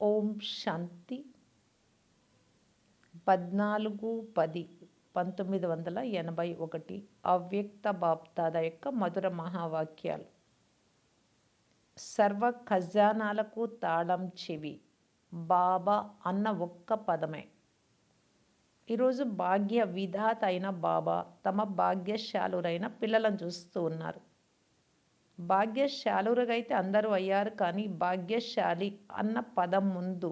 ఓం శాంతి. పద్నాలుగు పది పంతొమ్మిది వందల ఎనభై ఒకటి అవ్యక్త బాప్తాద యొక్క మధుర మహావాక్యాలు. సర్వ ఖజానాలకు తాళం చెవి బాబా అన్న ఒక్క పదమే. ఈరోజు భాగ్య విధాత అయిన బాబా తమ భాగ్యశాలురైన పిల్లలను చూస్తూ ఉన్నారు. భాగ్యశాలురుగా అయితే అందరూ అయ్యారు కానీ భాగ్యశాలి అన్న పదం ముందు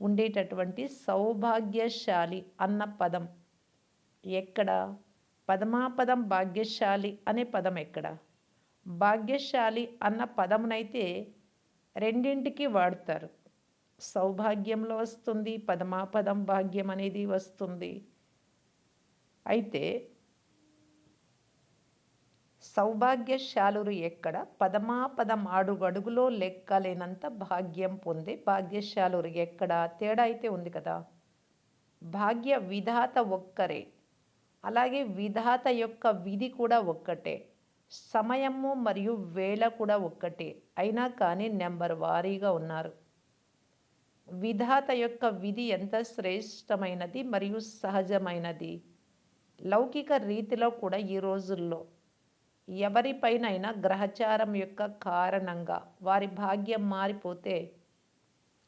ఉండేటటువంటి సౌభాగ్యశాలి అన్న పదం ఎక్కడ? పదమాపదం భాగ్యశాలి అనే పదం ఎక్కడ? భాగ్యశాలి అన్న పదమునైతే రెండింటికి వాడతారు. సౌభాగ్యంలో వస్తుంది పదమాపదం భాగ్యం అనేది వస్తుంది. అయితే సౌభాగ్యశాలురు ఎక్కడ? పదమాపదం అడుగడుగులో లెక్కలేనంత భాగ్యం పొందే భాగ్యశాలురు ఎక్కడ? తేడా అయితే ఉంది కదా. భాగ్య విధాత ఒక్కరే. అలాగే విధాత యొక్క విధి కూడా ఒక్కటే. సమయము మరియు వేళ కూడా ఒక్కటే. అయినా కానీ నెంబర్ వారీగా ఉన్నారు. విధాత యొక్క విధి ఎంత శ్రేష్టమైనది మరియు సహజమైనది? లౌకిక రీతిలో కూడా ఈ రోజుల్లో ఎవరిపైనైనా గ్రహచారం యొక్క కారణంగా వారి భాగ్యం మారిపోతే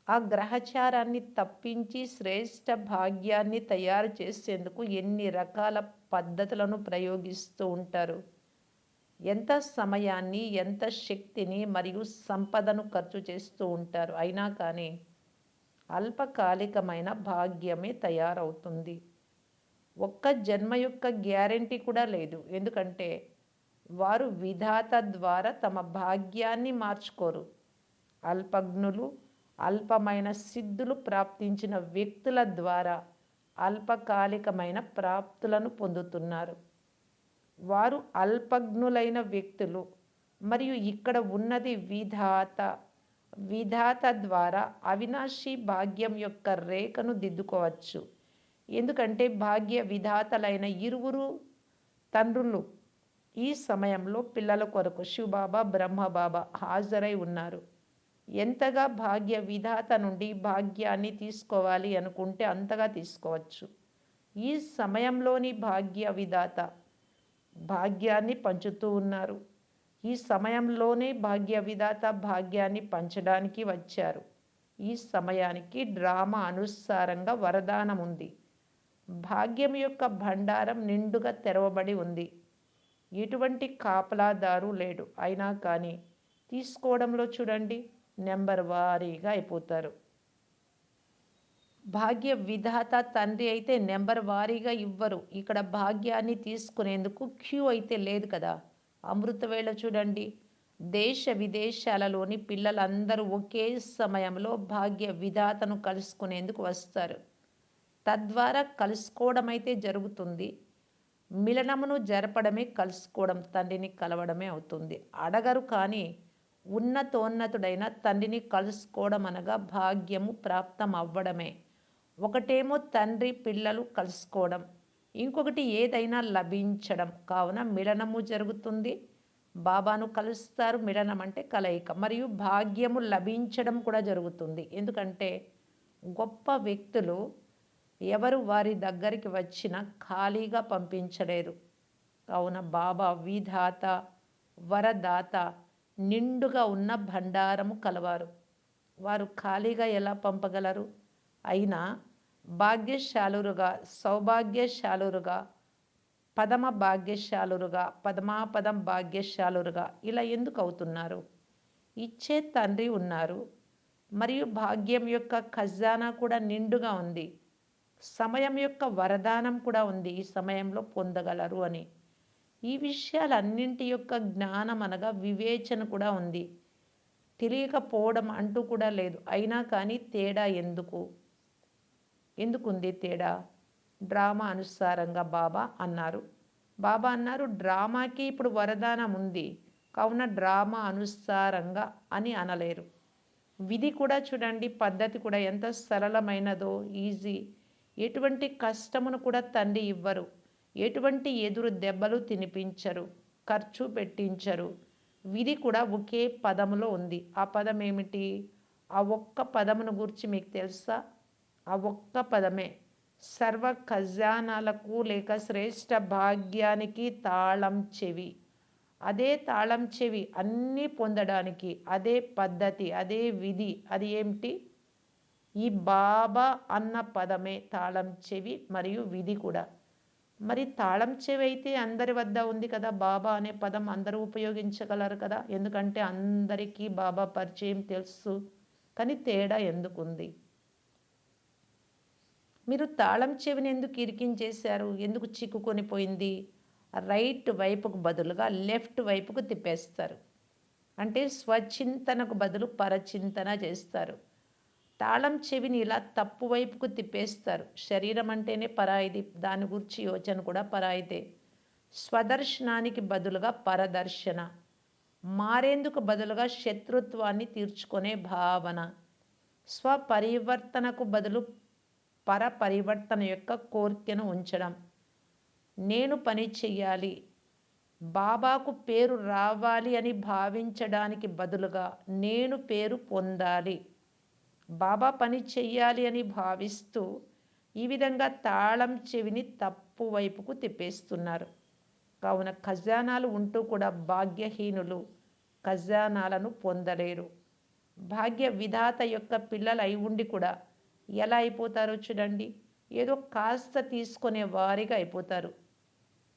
ఆ గ్రహచారాన్ని తప్పించి శ్రేష్ట భాగ్యాన్ని తయారు చేసేందుకు ఎన్ని రకాల పద్ధతులను ప్రయోగిస్తూ ఉంటారు? ఎంత సమయాన్ని ఎంత శక్తిని మరియు సంపదను ఖర్చు చేస్తూ ఉంటారు? అయినా కానీ అల్పకాలికమైన భాగ్యమే తయారవుతుంది. ఒక్క జన్మ యొక్క గ్యారంటీ కూడా లేదు. ఎందుకంటే వారు విధాత ద్వారా తమ భాగ్యాన్ని మార్చుకోరు. అల్పజ్ఞులు అల్పమైన సిద్ధులు ప్రాప్తించిన వ్యక్తుల ద్వారా అల్పకాలికమైన ప్రాప్తులను పొందుతున్నారు. వారు అల్పజ్ఞులైన వ్యక్తులు మరియు ఇక్కడ ఉన్నది విధాత విధాత ద్వారా అవినాశి భాగ్యం యొక్క రేఖను దిద్దుకోవచ్చు. ఎందుకంటే భాగ్య విధాతలైన ఇరువురు తండ్రులు ఈ సమయంలో పిల్లల కొరకు శివబాబా బ్రహ్మబాబా హాజరై ఉన్నారు. ఎంతగా భాగ్య విధాత నుండి భాగ్యాన్ని తీసుకోవాలి అనుకుంటే అంతగా తీసుకోవచ్చు. ఈ సమయంలోని భాగ్య విధాత భాగ్యాన్ని పంచుతూ ఉన్నారు. ఈ సమయంలోనే భాగ్య విధాత భాగ్యాన్ని పంచడానికి వచ్చారు. ఈ సమయానికి డ్రామా అనుసారంగా వరదానం ఉంది భాగ్యం యొక్క భండారం నిండుగా తెరవబడి ఉంది. ఎటువంటి కాపలాదారు లేడు. అయినా కానీ తీసుకోవడంలో చూడండి నెంబర్ వారీగా అయిపోతారు. భాగ్య విధాత తండ్రి అయితే నెంబర్ వారీగా ఇవ్వరు. ఇక్కడ భాగ్యాన్ని తీసుకునేందుకు క్యూ అయితే లేదు కదా. అమృతవేళ చూడండి. దేశ విదేశాలలోని పిల్లలందరూ ఒకే సమయంలో భాగ్య విధాతను కలుసుకునేందుకు వస్తారు. తద్వారా కలుసుకోవడం అయితే జరుగుతుంది. మిలనమును జరపడమే కలుసుకోవడం తండ్రిని కలవడమే అవుతుంది. అడగరు కానీ ఉన్నతోన్నతుడైన తండ్రిని కలుసుకోవడం అనగా భాగ్యము ప్రాప్తం అవ్వడమే ఒకటేమో తండ్రి పిల్లలు కలుసుకోవడం ఇంకొకటి ఏదైనా లభించడం. కావున మిలనము జరుగుతుంది. బాబాను కలుస్తారు మిలనం అంటే కలయిక. మరియు భాగ్యము లభించడం కూడా జరుగుతుంది. ఎందుకంటే గొప్ప వ్యక్తులు ఎవరు వారి దగ్గరికి వచ్చినా ఖాళీగా పంపించలేరు. కావున బాబా విధాత వరదాత నిండుగా ఉన్న భండారము కలవారు. వారు ఖాళీగా ఎలా పంపగలరు? అయినా భాగ్యశాలురుగా సౌభాగ్యశాలురుగా పదమ భాగ్యశాలురుగా పదమాపదం భాగ్యశాలురుగా ఇలా ఎందుకు అవుతున్నారు? ఇచ్చే తండ్రి ఉన్నారు మరియు భాగ్యం యొక్క ఖజానా కూడా నిండుగా ఉంది. సమయం యొక్క వరదానం కూడా ఉంది. ఈ సమయంలో పొందగలరు అని. ఈ విషయాలన్నింటి యొక్క జ్ఞానం అనగా వివేచన కూడా ఉంది. తెలియకపోవడం అంటూ కూడా లేదు. అయినా కానీ తేడా ఎందుకు? ఎందుకుంది తేడా? డ్రామా అనుసారంగా బాబా అన్నారు. బాబా అన్నారు డ్రామాకి ఇప్పుడు వరదానం ఉంది. కావున డ్రామా అనుసారంగా అని అనలేరు. విధి కూడా చూడండి పద్ధతి కూడా ఎంత సరళమైనదో ఈజీ. ఎటువంటి కష్టమును కూడా తండ్రి ఇవ్వరు. ఎటువంటి ఎదురు దెబ్బలు తినిపించరు. ఖర్చు పెట్టించరు. విధి కూడా ఒకే పదములో ఉంది. ఆ పదం ఏమిటి ఆ ఒక్క పదమును గురించి మీకు తెలుసా? ఆ ఒక్క పదమే. సర్వ ఖజానాలకు లేక శ్రేష్ఠ భాగ్యానికి తాళం చెవి. అదే తాళం చెవి అన్నీ పొందడానికి అదే పద్ధతి అదే విధి అది ఏమిటి? ఈ బాబా అన్న పదమే తాళం చెవి మరియు విధి కూడా. మరి తాళం చెవి అయితే అందరి వద్ద ఉంది కదా బాబా అనే పదం అందరూ ఉపయోగించగలరు కదా? ఎందుకంటే అందరికీ బాబా పరిచయం తెలుసు కానీ తేడా ఎందుకుంది? మీరు తాళం చెవిని ఎందుకు ఇరికించేశారు? ఎందుకు చిక్కుకొని పోయింది? రైట్ వైపుకు బదులుగా లెఫ్ట్ వైపుకు తిప్పేస్తారు. అంటే స్వచింతనకు బదులు పరచింతన చేస్తారు. తాళం చెవిని ఇలా తప్పు వైపుకు తిప్పేస్తారు. శరీరం అంటేనే పరాయిది. దాని గురించి యోచన కూడా పరాయితే స్వదర్శనానికి బదులుగా పరదర్శన. మారేందుకు బదులుగా శత్రుత్వాన్ని తీర్చుకునే భావన. స్వపరివర్తనకు బదులు పర పరివర్తన యొక్క కోరికను ఉంచడం. నేను పని చెయ్యాలి. బాబాకు పేరు రావాలి అని భావించడానికి బదులుగా నేను పేరు పొందాలి. బాబా పని చెయ్యాలి అని భావిస్తూ ఈ విధంగా తాళం చెవిని తప్పు వైపుకు తిప్పేస్తున్నారు. కావున ఖజానాలు ఉంటూ కూడా భాగ్యహీనులు ఖజానాలను పొందలేరు. భాగ్య విధాత యొక్క పిల్లలు అయి ఉండి కూడా ఎలా అయిపోతారో చూడండి. ఏదో కాస్త తీసుకునే వారిగా అయిపోతారు.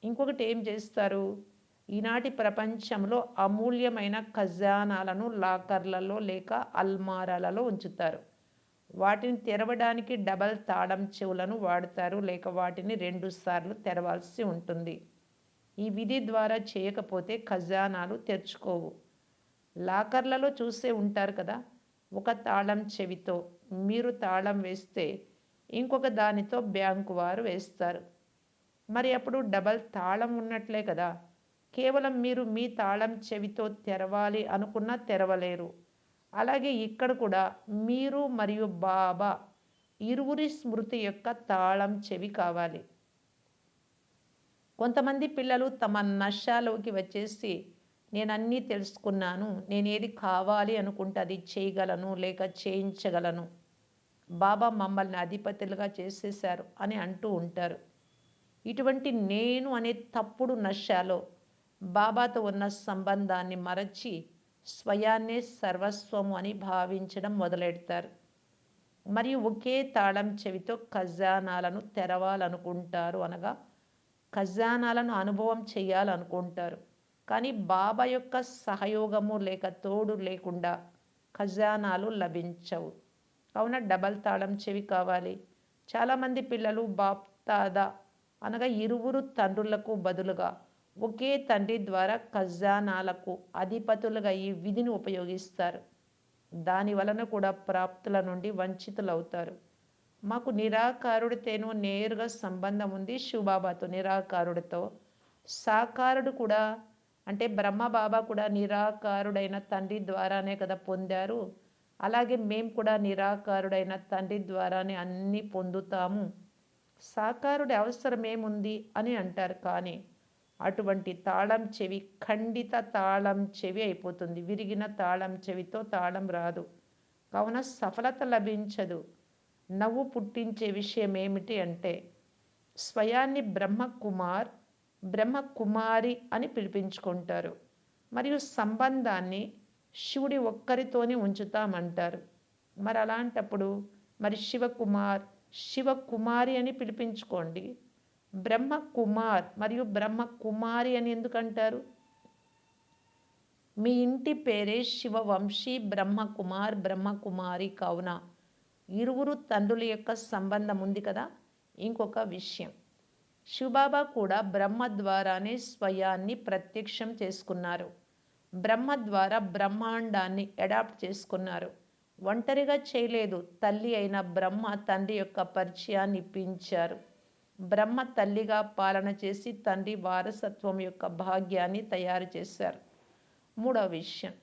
ఇంకొకటి ఏం చేస్తారు? ఈనాటి ప్రపంచంలో అమూల్యమైన ఖజానాలను లాకర్లలో లేక అల్మారాలలో ఉంచుతారు. వాటిని తెరవడానికి డబల్ తాళం చెవులను వాడతారు. లేక వాటిని రెండు సార్లు తెరవాల్సి ఉంటుంది. ఈ విధి ద్వారా చేయకపోతే ఖజానాలు తెరుచుకోవు. లాకర్లలో చూసే ఉంటారు కదా ఒక తాళం చెవితో మీరు తాళం వేస్తే ఇంకొక దానితో బ్యాంకు వారు వేస్తారు. మరి అప్పుడు డబల్ తాళం ఉన్నట్లే కదా. కేవలం మీరు మీ తాళం చెవితో తెరవాలి అనుకున్నా తెరవలేరు. అలాగే ఇక్కడ కూడా మీరు మరియు బాబా ఇరువురి స్మృతి యొక్క తాళం చెవి కావాలి. కొంతమంది పిల్లలు తమ నష్టాలోకి వచ్చేసి నేను అన్నీ తెలుసుకున్నాను నేను ఏది కావాలి అనుకుంటే అది చేయగలను లేక చేయించగలను. బాబా మమ్మల్ని అధిపతులుగా చేసేశారు అని అంటూ ఉంటారు. ఇటువంటి నేను అనే తప్పుడు నష్టాలో బాబాతో ఉన్న సంబంధాన్ని మరచి స్వయాన్నే సర్వస్వము అని భావించడం మొదలెడతారు. మరియు ఒకే తాళం చెవితో ఖజానాలను తెరవాలనుకుంటారు అనగా ఖజానాలను అనుభవం చేయాలనుకుంటారు. కానీ బాబా యొక్క సహయోగము లేక తోడు లేకుండా ఖజానాలు లభించవు. కావున డబల్ తాళం చెవి కావాలి. చాలామంది పిల్లలు బాప్తాదా? అనగా ఇరువురు తండ్రులకు బదులుగా ఒకే తండ్రి ద్వారా ఖజానాలకు అధిపతులుగా ఈ విధిని ఉపయోగిస్తారు. దాని వలన కూడా ప్రాప్తుల నుండి వంచితులవుతారు. మాకు నిరాకారుడితేనో నేరుగా సంబంధం ఉంది శివబాబాతో నిరాకారుడితో. సాకారుడు కూడా అంటే బ్రహ్మబాబా కూడా నిరాకారుడైన తండ్రి ద్వారానే కదా పొందారు. అలాగే మేము కూడా నిరాకారుడైన తండ్రి ద్వారానే అన్నీ పొందుతాము. సాకారుడి అవసరం ఏముంది అని అంటారు కానీ అటువంటి తాళం చెవి ఖండిత తాళం చెవి అయిపోతుంది. విరిగిన తాళం చెవితో తాళం రాదు. కావున సఫలత లభించదు. నవ్వు పుట్టించే విషయం ఏమిటి అంటే స్వయాన్ని బ్రహ్మకుమార్ బ్రహ్మకుమారి అని పిలిపించుకుంటారు. మరియు సంబంధాన్ని శివుడి ఒక్కరితోనే ఉంచుతామంటారు. మరి అలాంటప్పుడు మరి శివకుమార్ శివకుమారి అని పిలిపించుకోండి. బ్రహ్మ కుమార్ మరియు బ్రహ్మ కుమారి అని ఎందుకంటారు? మీ ఇంటి పేరే శివవంశీ బ్రహ్మకుమార్ బ్రహ్మకుమారి కావున ఇరువురు తండ్రుల యొక్క సంబంధం ఉంది కదా? ఇంకొక విషయం. శివబాబా కూడా బ్రహ్మ ద్వారానే స్వయాన్ని ప్రత్యక్షం చేసుకున్నారు. బ్రహ్మ ద్వారా బ్రహ్మాండాన్ని అడాప్ట్ చేసుకున్నారు. ఒంటరిగా చేయలేదు. తల్లి అయిన బ్రహ్మ తండ్రి యొక్క పరిచయాన్ని ఇప్పించారు. బ్రహ్మ తల్లిగా పాలన చేసి తండ్రి వారసత్వం యొక్క భాగ్యాన్ని తయారు చేశారు. మూడవ విషయం.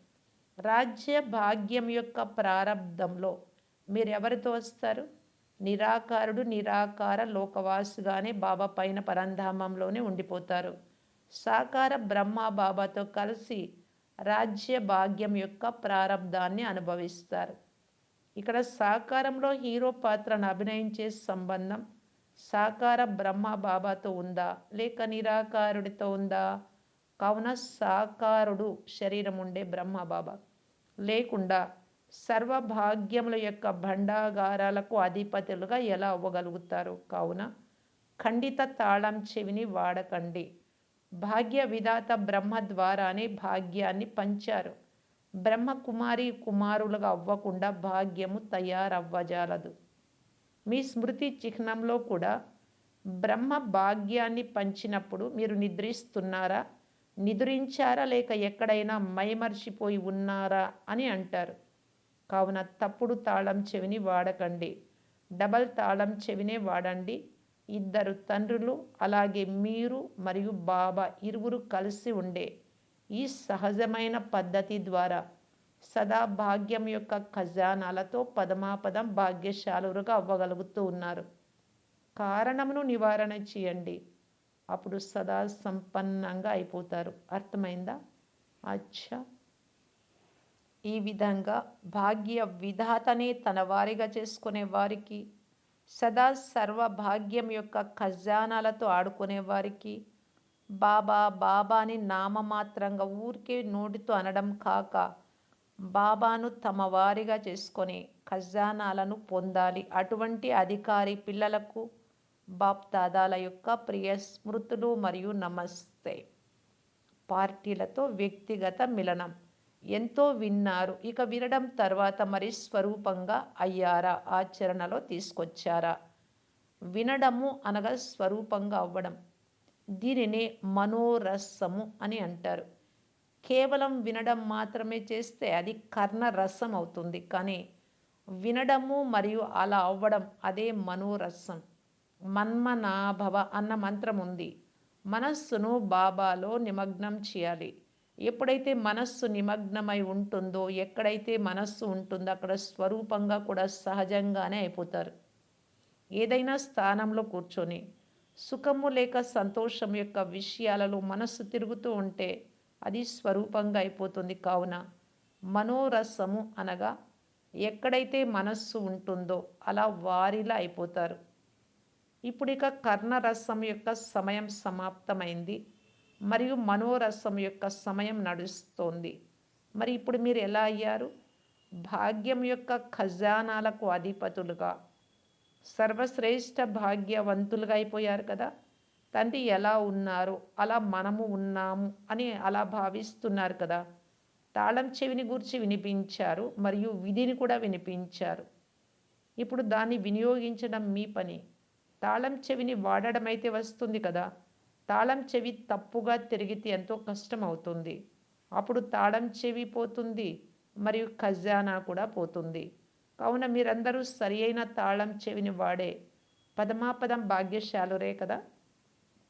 రాజ్య భాగ్యం యొక్క ప్రారంధంలో మీరు ఎవరితో వస్తారు? నిరాకారుడు నిరాకార లోకవాసుగానే బాబా పైన పరంధామంలోనే ఉండిపోతారు. సాకార బ్రహ్మ బాబాతో కలిసి రాజ్య భాగ్యం యొక్క ప్రారంధాన్ని అనుభవిస్తారు. ఇక్కడ సాకారంలో హీరో పాత్రను అభినయించే సంబంధం సాకార బ్రహ్మ బాబాతో ఉందా? లేక నిరాకారుడితో ఉందా? కావున సాకారుడు శరీరం ఉండే బ్రహ్మ బాబా. లేకుండా సర్వభాగ్యముల యొక్క భండాగారాలకు అధిపతులుగా ఎలా అవ్వగలుగుతారు? కావున ఖండిత తాళం చెవిని వాడకండి. భాగ్య విధాత బ్రహ్మ ద్వారానే భాగ్యాన్ని పంచారు. బ్రహ్మ కుమారి కుమారులుగా అవ్వకుండా భాగ్యము తయారవ్వజాలదు. మీ స్మృతి చిహ్నంలో కూడా బ్రహ్మ భాగ్యాన్ని పంచినప్పుడు మీరు నిద్రిస్తున్నారా? నిద్రించారా లేక ఎక్కడైనా మైమర్చిపోయి ఉన్నారా అని అంటారు. కావున తప్పుడు తాళం చెవిని వాడకండి. డబల్ తాళం చెవినే వాడండి. ఇద్దరు తండ్రులు అలాగే మీరు మరియు బాబా ఇరువురు కలిసి ఉండే ఈ సహజమైన పద్ధతి ద్వారా సదా భాగ్యం యొక్క ఖజానాలతో పదమాపదం భాగ్యశాలురుగా అవ్వగలుగుతూ ఉన్నారు. కారణమును నివారణ చేయండి. అప్పుడు సదా సంపన్నంగా అయిపోతారు. అర్థమైందా? అచ్చా. ఈ విధంగా భాగ్య విధాతనే తన వారిగా చేసుకునే వారికి సదా సర్వభాగ్యం యొక్క ఖజానాలతో ఆడుకునే వారికి బాబా బాబాని నామమాత్రంగా ఊరికే నోటితో అనడం కాక బాబాను తమ వారిగా చేసుకొని ఖజానాలను పొందాలి. అటువంటి అధికారి పిల్లలకు బాప్దాదాల యొక్క ప్రియ స్మృతులు మరియు నమస్తే. పార్టీలతో వ్యక్తిగత మిలనం. ఎంతో విన్నారు. ఇక వినడం తర్వాత మరి స్వరూపంగా అయ్యారా? ఆచరణలో తీసుకొచ్చారా? వినడము అనగా స్వరూపంగా అవ్వడం. దీనినే మనోరసము అని అంటారు. కేవలం వినడం మాత్రమే చేస్తే అది కర్ణరసం అవుతుంది. కానీ వినడము మరియు అలా అవ్వడం అదే మనోరసం. మన్మనాభవ అన్న మంత్రం ఉంది. మనస్సును బాబాలో నిమగ్నం చేయాలి. ఎప్పుడైతే మనస్సు నిమగ్నమై ఉంటుందో ఎక్కడైతే మనస్సు ఉంటుందో అక్కడ స్వరూపంగా కూడా సహజంగానే అయిపోతారు. ఏదైనా స్థానంలో కూర్చొని సుఖము లేక సంతోషం యొక్క విషయాలలో మనస్సు తిరుగుతూ ఉంటే అది స్వరూపంగా అయిపోతుంది. కావున మనోరసము అనగా ఎక్కడైతే మనస్సు ఉంటుందో అలా వారిలా అయిపోతారు. ఇప్పుడు ఇక కర్ణరసం యొక్క సమయం సమాప్తమైంది. మరియు మనోరసం యొక్క సమయం నడుస్తోంది. మరి ఇప్పుడు మీరు ఎలా అయ్యారు? భాగ్యం యొక్క ఖజానాలకు అధిపతులుగా సర్వశ్రేష్ఠ భాగ్యవంతులుగా అయిపోయారు కదా. తండ్రి ఎలా ఉన్నారు? అలా మనము ఉన్నాము అని అలా భావిస్తున్నారు కదా. తాళం చెవిని గురించి వినిపించారు మరియు విధిని కూడా వినిపించారు. ఇప్పుడు దాన్ని వినియోగించడం మీ పని. తాళం చెవిని వాడడం అయితే వస్తుంది కదా. తాళం చెవి తప్పుగా తిరిగితే ఎంతో కష్టం అవుతుంది అప్పుడు తాళం చెవి పోతుంది మరియు ఖజానా కూడా పోతుంది. కావున మీరందరూ సరి అయిన తాళం చెవిని వాడే పదమాపదం భాగ్యశాలురే కదా.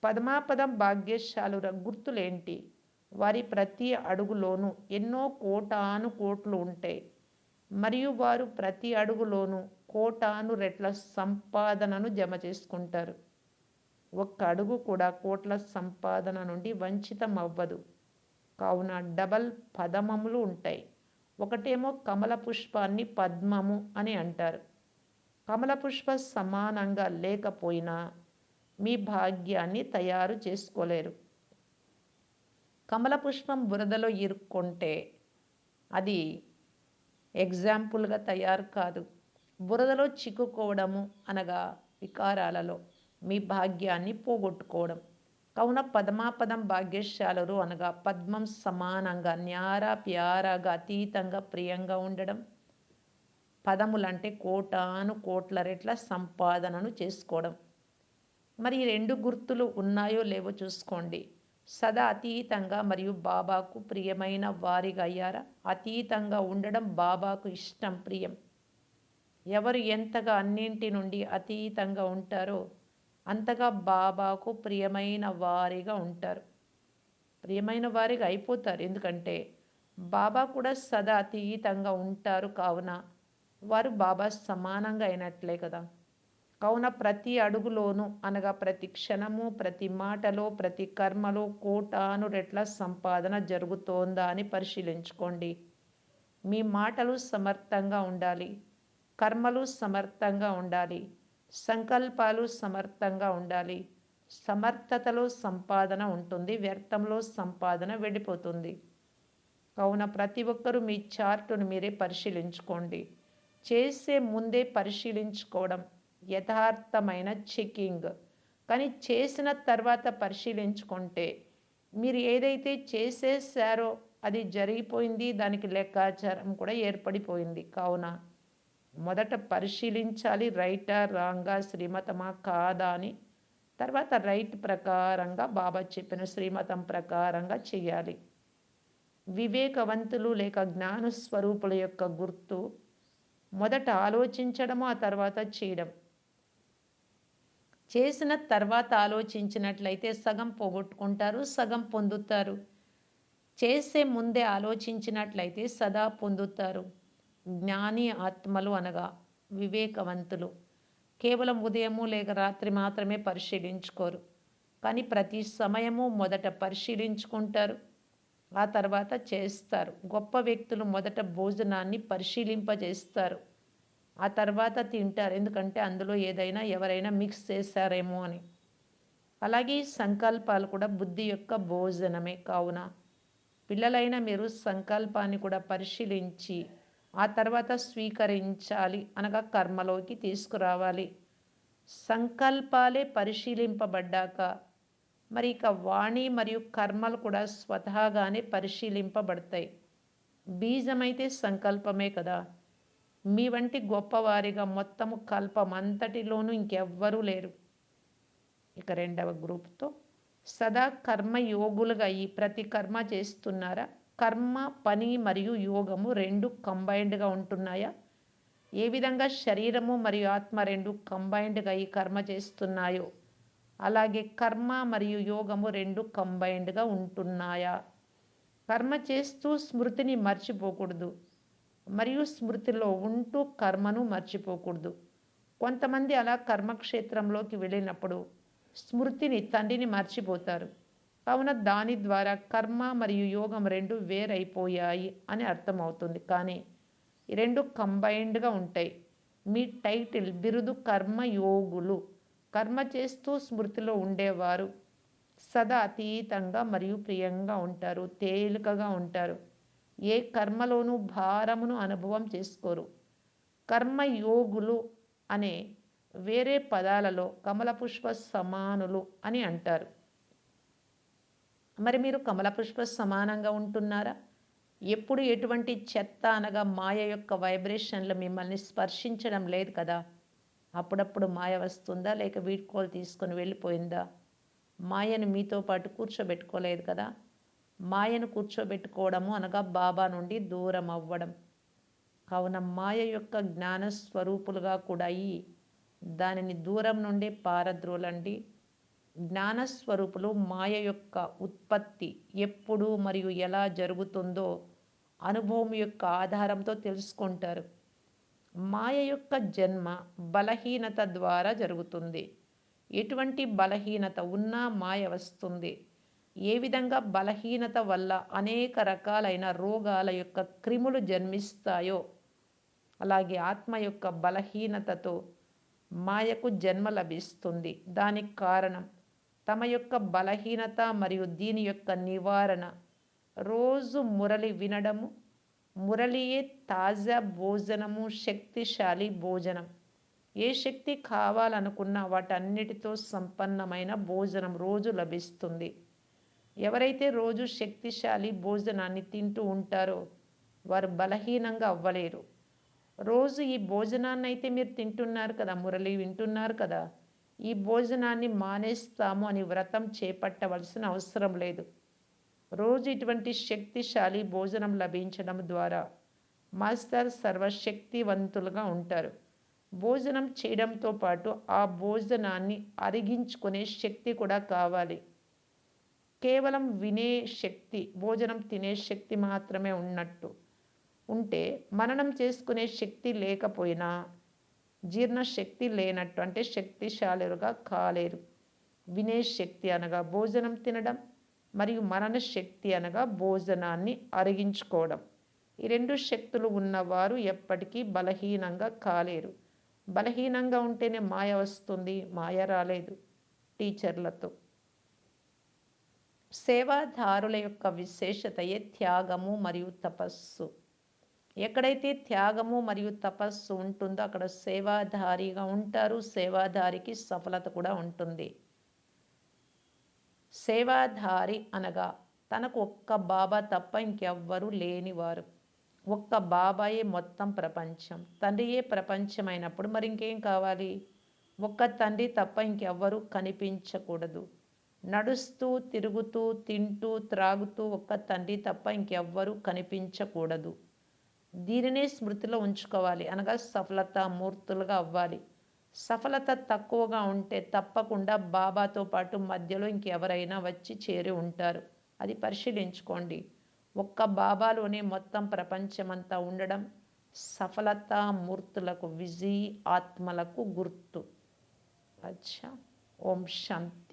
పదమాపదం భాగ్యశాలుర గుర్తులేంటి? వారి ప్రతి అడుగులోనూ ఎన్నో కోటాను కోట్లు ఉంటాయి మరియు వారు ప్రతి అడుగులోనూ కోటాను రెట్ల సంపాదనను జమ చేసుకుంటారు. ఒక్క అడుగు కూడా కోట్ల సంపాదన నుండి వంచితం అవ్వదు కావున డబల్ పదమములు ఉంటాయి. ఒకటేమో కమల పుష్పాన్ని పద్మము అని అంటారు. కమల పుష్ప సమానంగా లేకపోయినా మీ భాగ్యాన్ని తయారు చేసుకోలేరు. కమల పుష్పం బురదలో ఇరుక్కుంటే అది ఎగ్జాంపుల్గా తయారు కాదు. బురదలో చిక్కుకోవడము అనగా వికారాలలో మీ భాగ్యాన్ని పోగొట్టుకోవడం. కావున పదమాపదం భాగ్యశాలరు అనగా పద్మం సమానంగా న్యారా ప్యారాగా అతీతంగా ప్రియంగా ఉండడం. పదములంటే కోటాను కోట్ల రెట్ల సంపాదనను చేసుకోవడం. మరి ఈ రెండు గుర్తులు ఉన్నాయో లేవో చూసుకోండి. సదా అతీతంగా మరియు బాబాకు ప్రియమైన వారిగా అయ్యారా? అతీతంగా ఉండడం బాబాకు ఇష్టం ప్రియం. ఎవరు ఎంతగా అన్నింటి నుండి అతీతంగా ఉంటారో అంతగా బాబాకు ప్రియమైన వారిగా ఉంటారు. ప్రియమైన వారిగా అయిపోతారు. ఎందుకంటే బాబా కూడా సదా అతీతంగా ఉంటారు. కావున వారు బాబా సమానంగా అయినట్లే కదా. కావున ప్రతి అడుగులోనూ అనగా ప్రతి క్షణము ప్రతి మాటలో ప్రతి కర్మలో కోటాను రెట్ల సంపాదన జరుగుతోందా అని పరిశీలించుకోండి. మీ మాటలు సమర్థంగా ఉండాలి. కర్మలు సమర్థంగా ఉండాలి. సంకల్పాలు సమర్థంగా ఉండాలి. సమర్థతలో సంపాదన ఉంటుంది. వ్యర్థంలో సంపాదన వెళ్ళిపోతుంది కావున ప్రతి ఒక్కరూ మీ చార్టును మీరే పరిశీలించుకోండి. చేసే ముందే పరిశీలించుకోవడం యథార్థమైన చెకింగ్ కానీ చేసిన తర్వాత పరిశీలించుకుంటే మీరు ఏదైతే చేసేసారో అది జరిగిపోయింది దానికి లెక్కాచారం కూడా ఏర్పడిపోయింది. కావున మొదట పరిశీలించాలి రైటా రాంగా శ్రీమతమా కాదా అని. తర్వాత రైట్ ప్రకారంగా బాబా చెప్పిన శ్రీమతం ప్రకారంగా చేయాలి వివేకవంతులు లేక జ్ఞాన స్వరూపుల యొక్క గుర్తు మొదట ఆలోచించడము ఆ తర్వాత చేయడం. చేసిన తర్వాత ఆలోచించినట్లయితే సగం పోగొట్టుకుంటారు సగం పొందుతారు. చేసే ముందే ఆలోచించినట్లయితే సదా పొందుతారు. జ్ఞాని ఆత్మలు అనగా వివేకవంతులు. కేవలం ఉదయము లేక రాత్రి మాత్రమే పరిశీలించుకోరు. కానీ ప్రతి సమయము మొదట పరిశీలించుకుంటారు. ఆ తర్వాత చేస్తారు. గొప్ప వ్యక్తులు మొదట భోజనాన్ని పరిశీలింపజేస్తారు. ఆ తర్వాత తింటారు. ఎందుకంటే అందులో ఏదైనా ఎవరైనా మిక్స్ చేశారేమో అని. అలాగే సంకల్పాలు కూడా బుద్ధి యొక్క భోజనమే కావున. పిల్లలైన మీరు సంకల్పాన్ని కూడా పరిశీలించి ఆ తర్వాత స్వీకరించాలి అనగా కర్మలోకి తీసుకురావాలి. సంకల్పాలే పరిశీలింపబడ్డాక మరి ఇక వాణి మరియు కర్మలు కూడా స్వతహాగానే పరిశీలింపబడతాయి. బీజమైతే సంకల్పమే కదా. మీ వంటి గొప్పవారిగా మొత్తము కల్పమంతటిలోనూ ఇంకెవ్వరూ లేరు. ఇక రెండవ గ్రూప్తో సదా కర్మయోగులుగా ఈ ప్రతి కర్మ చేస్తున్నారా? కర్మ పని మరియు యోగము రెండు కంబైన్డ్గా ఉంటున్నాయా? ఏ విధంగా శరీరము మరియు ఆత్మ రెండు కంబైన్డ్గా ఈ కర్మ చేస్తున్నాయో? అలాగే కర్మ మరియు యోగము రెండు కంబైన్డ్గా ఉంటున్నాయా? కర్మ చేస్తూ స్మృతిని మర్చిపోకూడదు. మరియు స్మృతిలో ఉంటూ కర్మను మర్చిపోకూడదు. కొంతమంది అలా కర్మక్షేత్రంలోకి వెళ్ళినప్పుడు స్మృతిని తండ్రిని మర్చిపోతారు. కావున దాని ద్వారా కర్మ మరియు యోగం రెండు వేరైపోయాయి అని అర్థమవుతుంది. కానీ ఈ రెండు కంబైన్డ్గా ఉంటాయి. మీ టైటిల్ బిరుదు కర్మయోగులు కర్మ చేస్తూ స్మృతిలో ఉండేవారు. సదా అతీతంగా మరియు ప్రియంగా ఉంటారు. తేలికగా ఉంటారు. ఏ కర్మలోనూ భారమును అనుభవం చేసుకోరు. కర్మయోగులు అనే వేరే పదాలలో కమలపుష్ప సమానులు అని అంటారు. మరి మీరు కమలపుష్ప సమానంగా ఉంటున్నారా? ఎప్పుడు ఎటువంటి చెత్త అనగా మాయ యొక్క వైబ్రేషన్లు మిమ్మల్ని స్పర్శించడం లేదు కదా? అప్పుడప్పుడు మాయ వస్తుందా? లేక వీడ్కోలు తీసుకొని వెళ్ళిపోయిందా? మాయను మీతో పాటు కూర్చోబెట్టుకోలేదు కదా? మాయను కూర్చోబెట్టుకోవడము అనగా బాబా నుండి దూరం అవ్వడం కావున మాయ యొక్క జ్ఞాన స్వరూపులుగా కూడా అయ్యి దానిని దూరం నుండి పారద్రోలండి. జ్ఞానస్వరూపులు మాయ యొక్క ఉత్పత్తి ఎప్పుడు మరియు ఎలా జరుగుతుందో అనుభవం యొక్క ఆధారంతో తెలుసుకుంటారు. మాయ యొక్క జన్మ బలహీనత ద్వారా జరుగుతుంది. ఎటువంటి బలహీనత ఉన్నా మాయ వస్తుంది. ఏ విధంగా బలహీనత వల్ల అనేక రకాలైన రోగాల యొక్క క్రిములు జన్మిస్తాయో అలాగే ఆత్మ యొక్క బలహీనతతో మాయకు జన్మ లభిస్తుంది. దానికి కారణం తమ యొక్క బలహీనత మరియు దీని యొక్క నివారణ రోజు మురళి వినడము. మురళియే తాజా భోజనము శక్తిశాలి భోజనం. ఏ శక్తి కావాలనుకున్నా వాటన్నిటితో సంపన్నమైన భోజనం రోజు లభిస్తుంది. ఎవరైతే రోజు శక్తిశాలి భోజనాన్ని తింటూ ఉంటారో వారు బలహీనంగా అవ్వలేరు. రోజు ఈ భోజనాన్ని అయితే మీరు తింటున్నారు కదా మురళి వింటున్నారు కదా ఈ భోజనాన్ని మానేస్తాము అని వ్రతం చేపట్టవలసిన అవసరం లేదు. రోజు ఇటువంటి శక్తిశాలి భోజనం లభించడం ద్వారా మాస్టర్ సర్వశక్తివంతులుగా ఉంటారు. భోజనం చేయడంతో పాటు ఆ భోజనాన్ని అరిగించుకునే శక్తి కూడా కావాలి. కేవలం వినే శక్తి భోజనం తినే శక్తి మాత్రమే ఉన్నట్టు. ఉంటే మననం చేసుకునే శక్తి లేకపోయినా జీర్ణశక్తి లేనట్టు అంటే శక్తిశాలుగా కాలేరు. వినే శక్తి అనగా భోజనం తినడం మరియు మరణ శక్తి అనగా భోజనాన్ని అరిగించుకోవడం. ఈ రెండు శక్తులు ఉన్నవారు ఎప్పటికీ బలహీనంగా కాలేరు. బలహీనంగా ఉంటేనే మాయ వస్తుంది మాయ రాలేదు టీచర్లతో. సేవాదారుల యొక్క విశేషతయే త్యాగము మరియు తపస్సు. ఎక్కడైతే త్యాగము మరియు తపస్సు ఉంటుందో అక్కడ సేవాధారిగా ఉంటారు సేవాధారికి సఫలత కూడా ఉంటుంది. సేవాధారి అనగా తనకు ఒక్క బాబా తప్ప ఇంకెవ్వరూ లేనివారు. ఒక్క బాబాయే మొత్తం ప్రపంచం. తండ్రియే ప్రపంచం అయినప్పుడు మరి ఇంకేం కావాలి? ఒక్క తండ్రి తప్ప ఇంకెవ్వరూ కనిపించకూడదు. నడుస్తూ తిరుగుతూ తింటూ త్రాగుతూ ఒక్క తండ్రి తప్ప ఇంకెవ్వరూ కనిపించకూడదు. దీనినే స్మృతిలో ఉంచుకోవాలి. అనగా సఫలత మూర్తులుగా అవ్వాలి. సఫలత తక్కువగా ఉంటే తప్పకుండా బాబాతో పాటు మధ్యలో ఇంకెవరైనా వచ్చి చేరి ఉంటారు. అది పరిశీలించుకోండి. ఒక్క బాబాలోనే మొత్తం ప్రపంచమంతా ఉండడం సఫలతా మూర్తులకు విజీ ఆత్మలకు గుర్తు. అచ్చా! ఓం శాంతి.